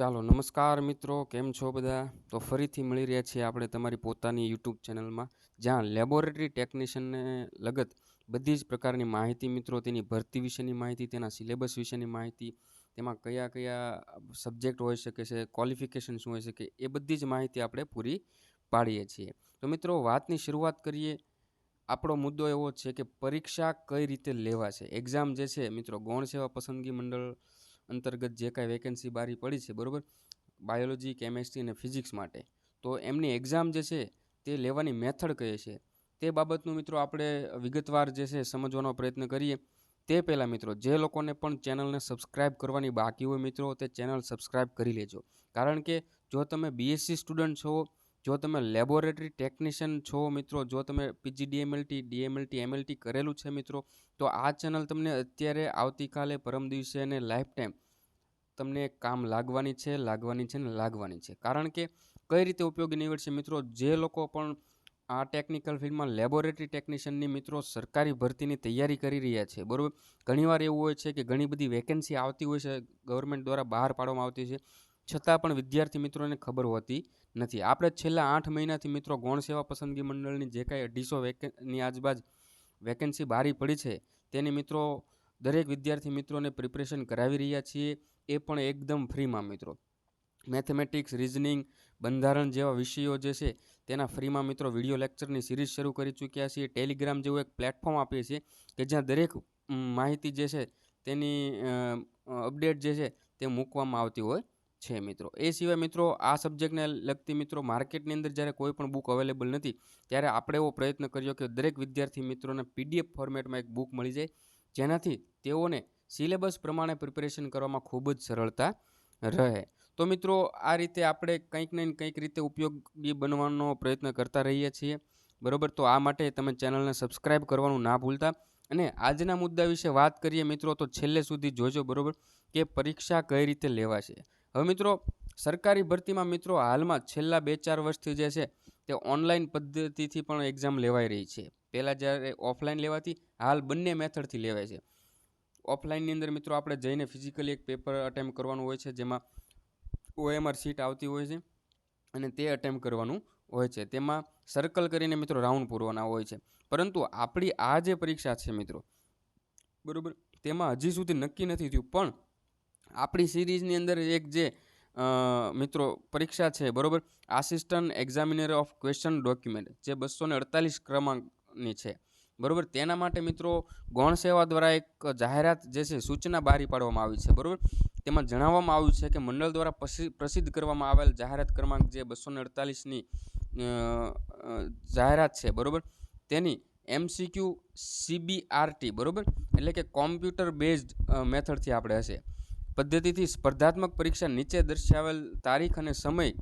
ચાલો નમસ્કાર મિત્રો, કેમ છો બધા? તો ફરીથી મળી રહ્યા છીએ આપણે તમારી પોતાની યુટ્યુબ ચેનલમાં, જ્યાં લેબોરેટરી ટેકનિશિયનને લગત બધી જ પ્રકારની માહિતી મિત્રો, તેની ભરતી વિશેની માહિતી, તેના સિલેબસ વિશેની માહિતી, તેમાં કયા કયા સબ્જેક્ટ હોઈ શકે છે ક્વોલિફિકેશન શું હોઈ શકે, એ બધી જ માહિતી આપણે પૂરી પાડીએ છીએ. તો મિત્રો, વાતની શરૂઆત કરીએ. આપણો મુદ્દો એવો છે કે પરીક્ષા કઈ રીતે લેવાશે? એક્ઝામ જે છે મિત્રો, ગૌણ સેવા પસંદગી મંડળ અંતર્ગત જે કાંઈ વેકેન્સી બારી પડી છે, બરાબર? બાયોલોજી કેમેસ્ટ્રી અને ફિઝિક્સ માટે. તો એમની એક્ઝામ જે છે, તે લેવાની મેથડ કહે છે? તે બાબતનું મિત્રો આપણે વિગતવાર જે છે, સમજવાનો પ્રયત્ન કરીએ. તે પહેલાં મિત્રો, જે લોકોને પણ ચેનલને સબસ્ક્રાઇબ કરવાની બાકી હોય મિત્રો, તે ચેનલ સબસ્ક્રાઇબ કરી લેજો. કારણ કે જો તમે બીએસસી સ્ટુડન્ટ છો, જો તમે લેબોરેટરી ટેકનિશિયન છો મિત્રો, જો તમે પીજી ડીએમએલટી ડીએમએલટી એમએલટી કરેલું છે મિત્રો, તો આ ચેનલ તમને અત્યારે આવતીકાલે પરમ દિવસે અને લાઈફ ટાઈમ તમને કામ લાગવાની છે લાગવાની છે ને લાગવાની છે. કારણ કે કઈ રીતે ઉપયોગી નીવડશે મિત્રો? જે લોકો પણ આ ટેકનિકલ ફિલ્ડમાં લેબોરેટરી ટેકનિશિયનની મિત્રો સરકારી ભરતીની તૈયારી કરી રહ્યા છે, બરાબર? ઘણીવાર એવું હોય છે કે ઘણી બધી વેકેન્સી આવતી હોય છે ગવર્મેન્ટ દ્વારા બહાર પાડવામાં આવતી છે. છતાં પણ વિદ્યાર્થી મિત્રોને ખબર હોતી નથી. આપણે છેલ્લા આઠ મહિનાથી મિત્રો ગૌણ સેવા પસંદગી મંડળની જે કાંઈ અઢીસો વેકેની આજબાજ વેકેન્સી બારી પડી છે, તેની મિત્રો દરેક વિદ્યાર્થી મિત્રોને પ્રિપરેશન કરાવી રહ્યા છીએ. એ પણ એકદમ ફ્રીમાં મિત્રો. મેથેમેટિક્સ રિઝનિંગ બંધારણ જેવા વિષયો જે છે, તેના ફ્રીમાં મિત્રો વીડિયો લેક્ચરની સિરીઝ શરૂ કરી ચૂક્યા છીએ. ટેલિગ્રામ જેવું એક પ્લેટફોર્મ આપીએ છીએ કે જ્યાં દરેક માહિતી જે છે, તેની અપડેટ જે છે, તે મૂકવામાં આવતી હોય છે મિત્રો. એ સિવાય મિત્રો, આ સબ્જેક્ટને લગતી મિત્રો માર્કેટની અંદર જ્યારે કોઈ પણ બુક અવેલેબલ નથી, ત્યારે આપણે એવો પ્રયત્ન કર્યો કે દરેક વિદ્યાર્થી મિત્રોને પીડીએફ ફોર્મેટમાં એક બુક મળી જાય. જેનાથી તેઓને સિલેબસ પ્રમાણે પ્રિપેરેશન કરવામાં ખૂબ જ સરળતા રહે. તો મિત્રો, આ રીતે આપણે કંઈક ને કંઈક રીતે ઉપયોગી બનવાનો પ્રયત્ન કરતા રહીએ છીએ. બરાબર? તો આ માટે તમે ચેનલને સબસ્ક્રાઈબ કરવાનું ના ભૂલતા. અને આજના મુદ્દા વિશે વાત કરીએ મિત્રો, તો છેલ્લે સુધી જોજો, બરાબર? કે પરીક્ષા કઈ રીતે લેવાશે? હવે મિત્રો, સરકારી ભરતીમાં મિત્રો, હાલમાં છેલ્લા બે ચાર વર્ષથી જે છે તે ઓનલાઈન પદ્ધતિથી પણ એક્ઝામ લેવાઈ રહી છે. પહેલાં જ્યારે ઓફલાઈન લેવાતી, હાલ બંને મેથડથી લેવાય છે. ઓફલાઈનની અંદર મિત્રો આપણે જઈને ફિઝિકલી એક પેપર અટેમ્પ કરવાનું હોય છે, જેમાં ઓએમઆર સીટ આવતી હોય છે અને તે અટેમ્પ કરવાનું હોય છે. તેમાં સર્કલ કરીને મિત્રો રાઉન્ડ પૂરવાના હોય છે. પરંતુ આપણી આ જે પરીક્ષા છે મિત્રો, બરાબર, તેમાં હજી સુધી નક્કી નથી થયું. પણ આપણી સિરીઝની અંદર એક જે મિત્રો, પરીક્ષા છે, બરાબર? Assistant examiner of question document જે બસો ને અડતાલીસ ક્રમાંકની છે, બરાબર? તેના માટે મિત્રો, ગૌણ સેવા દ્વારા એક જાહેરાત જે છે, સૂચના બહાર પાડવામાં આવી છે, બરાબર? તેમાં જણાવવામાં આવ્યું છે કે મંડળ દ્વારા પ્રસિદ્ધ કરવામાં આવેલ જાહેરાત ક્રમાંક જે બસો ને અડતાલીસની જાહેરાત છે, બરાબર? તેની એમસીક્યુ સીબીઆરટી બરાબર? એટલે કે કોમ્પ્યુટર બેઝડ મેથડથી આપણે હશે. પદ્ધતિથી સ્પર્ધાત્મક પરીક્ષા નીચે દર્શાવેલ તારીખ અને સમય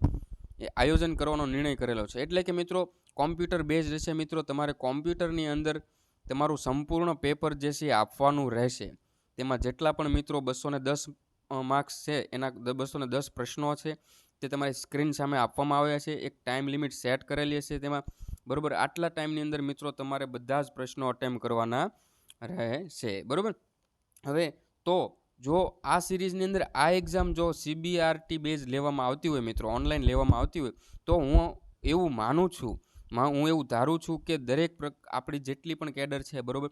એ આયોજન કરવાનો નિર્ણય કરેલો છે. એટલે કે મિત્રો, કોમ્પ્યુટર બેઝ રહેશે મિત્રો. તમારે કોમ્પ્યુટરની અંદર તમારું સંપૂર્ણ પેપર જે છે આપવાનું રહેશે. તેમાં જેટલા પણ મિત્રો બસો ને દસ માર્ક્સ છે, એના બસો ને દસ પ્રશ્નો છે, તે તમારી સ્ક્રીન સામે આપવામાં આવ્યા છે. એક ટાઈમ લિમિટ સેટ કરેલી હશે તેમાં. બરાબર? આટલા ટાઈમની અંદર મિત્રો તમારે બધા જ પ્રશ્નો અટેમ્પ કરવાના રહેશે. બરાબર? હવે તો જો આ સિરીઝની અંદર આ એક્ઝામ જો સીબીઆરટી બેઝ લેવામાં આવતી હોય મિત્રો ઓનલાઈન લેવામાં આવતી હોય, તો હું એવું માનું છું હું એવું ધારું છું કે દરેક આપણી જેટલી પણ કેડર છે, બરાબર?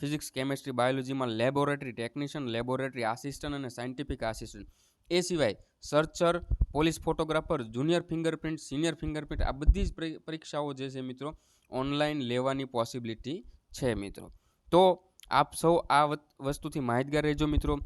ફિઝિક્સ કેમેસ્ટ્રી બાયોલોજીમાં લેબોરેટરી ટેકનિશિયન લેબોરેટરી આસિસ્ટન્ટ અને સાયન્ટિફિક આસિસ્ટન્ટ એ સિવાય searcher police photographer junior fingerprint senior fingerprint આ બધી જ પરીક્ષાઓ જે છે મિત્રો ઓનલાઈન લેવાની પોસિબિલિટી છે મિત્રો. તો આપ સૌ આ વસ્તુથી માહિતગાર રહેજો મિત્રો.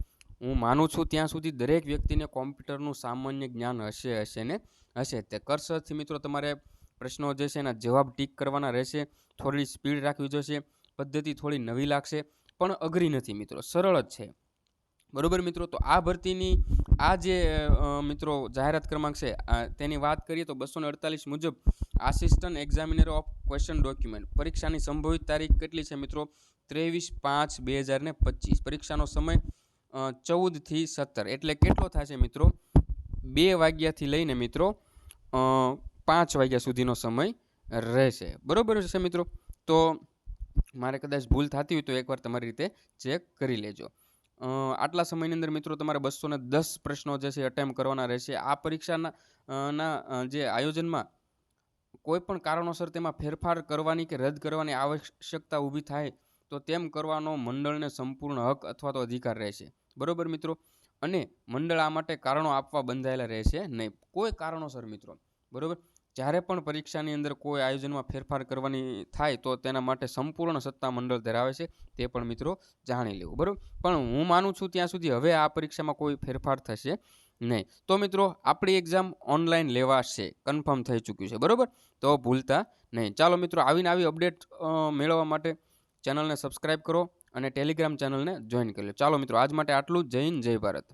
હું માનું છું ત્યાં સુધી દરેક વ્યક્તિને કોમ્પ્યુટરનું સામાન્ય જ્ઞાન હશે હશે ને? હશે તે. કરસરથી મિત્રો તમારે પ્રશ્નો જે છે એના જવાબ ટીક કરવાના રહેશે, થોડી સ્પીડ રાખવી જોઈશે પદ્ધતિ થોડી નવી લાગશે, પણ અઘરી નથી મિત્રો, સરળ જ છે. બરોબર મિત્રો, તો આ ભરતીની, આ જે મિત્રો જાહેરાત ક્રમાંક છે તેની વાત કરીએ તો બસો અડતાલીસ મુજબ assistant examiner of question document પરીક્ષાની સંભવિત તારીખ કેટલી છે મિત્રો? ત્રેવીસ પાંચ બે હજાર પચીસ. પરીક્ષાનો સમય ચૌદથી સત્તર. એટલે કેટલો થશે મિત્રો? બે વાગ્યાથી લઈને મિત્રો પાંચ વાગ્યા સુધીનો સમય રહેશે. બરાબર છે મિત્રો? તો મારે કદાચ ભૂલ થતી હોય તો એકવાર તમારી રીતે ચેક કરી લેજો. આટલા સમયની અંદર મિત્રો તમારે બસો ને દસ પ્રશ્નો જે છે અટેમ્પ કરવાના રહેશે. આ પરીક્ષાના ના જે આયોજનમાં કોઈ પણ કારણોસર તેમાં ફેરફાર કરવાની કે રદ કરવાની આવશ્યકતા ઊભી થાય તો તેમ કરવાનો મંડળને સંપૂર્ણ હક અથવા તો અધિકાર રહેશે. બરોબર મિત્રો? અને મંડળ આ માટે કારણો આપવા બંધાયેલા રહેશે નહીં. કોઈ કારણોસર મિત્રો, બરોબર? જ્યારે પણ પરીક્ષાની અંદર કોઈ આયોજનમાં ફેરફાર કરવાની થાય તો તેના માટે સંપૂર્ણ સત્તા મંડળ ધરાવે છે, તે પણ મિત્રો જાણી લેવું, બરાબર? પણ હું માનું છું ત્યાં સુધી હવે આ પરીક્ષામાં કોઈ ફેરફાર થશે નહીં. તો મિત્રો, આપણી એક્ઝામ ઓનલાઈન લેવાશે કન્ફર્મ થઈ ચૂક્યું છે, બરાબર? તો ભૂલતા નહીં. ચાલો મિત્રો, આવીને આવી અપડેટ મેળવવા માટે ચેનલને સબસ્ક્રાઈબ કરો. અને ટેલિગ્રામ ચેનલને જોઈન કરી લો ચાલો મિત્રો આજ માટે આટલું જય જય ભારત.